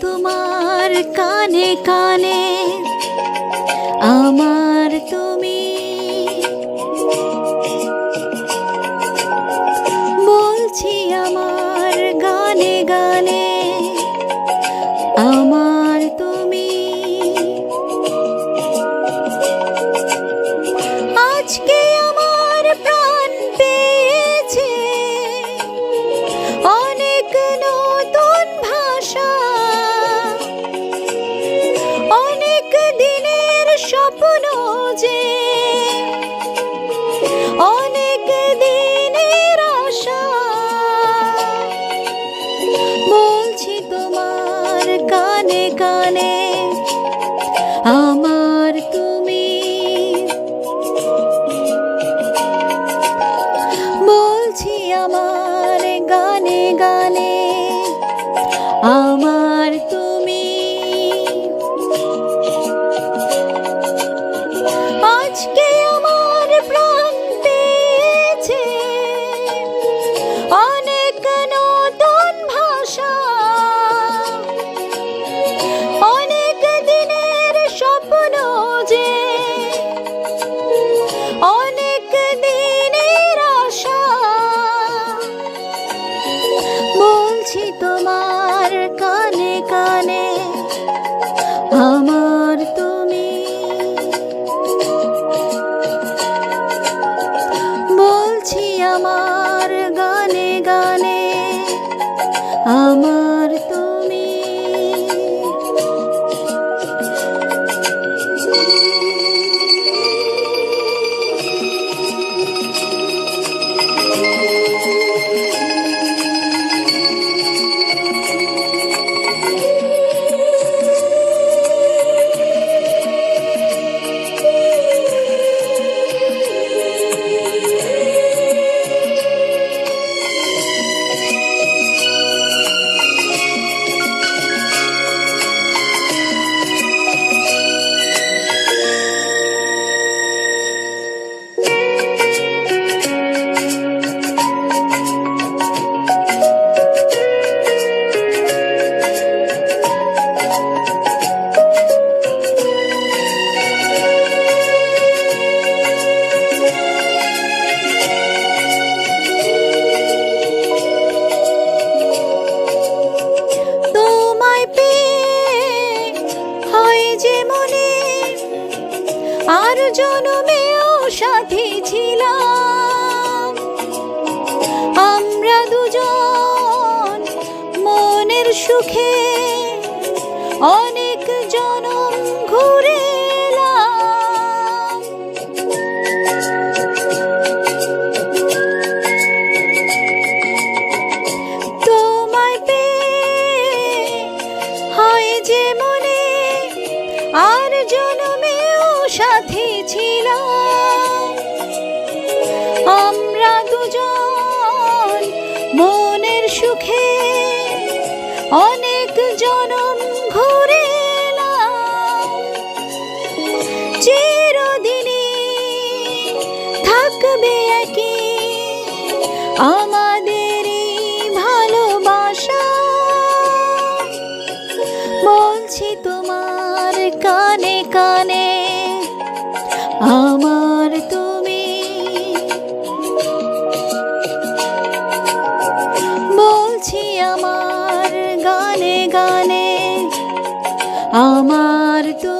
তোমার কানে কানে আমার তুমি। বলছি আমার গানে গানে আর জনমেও সাথী ছিলাম। আমরা দুজন মনের সুখে অনেক জনম ঘুরে মনে আর জনমেও সাথী ছিলাম। আমরা দুজন মনের সুখে অনেক জনম ঘুরে চিরদিনই থাকবে একই আমাদের আমার তুমি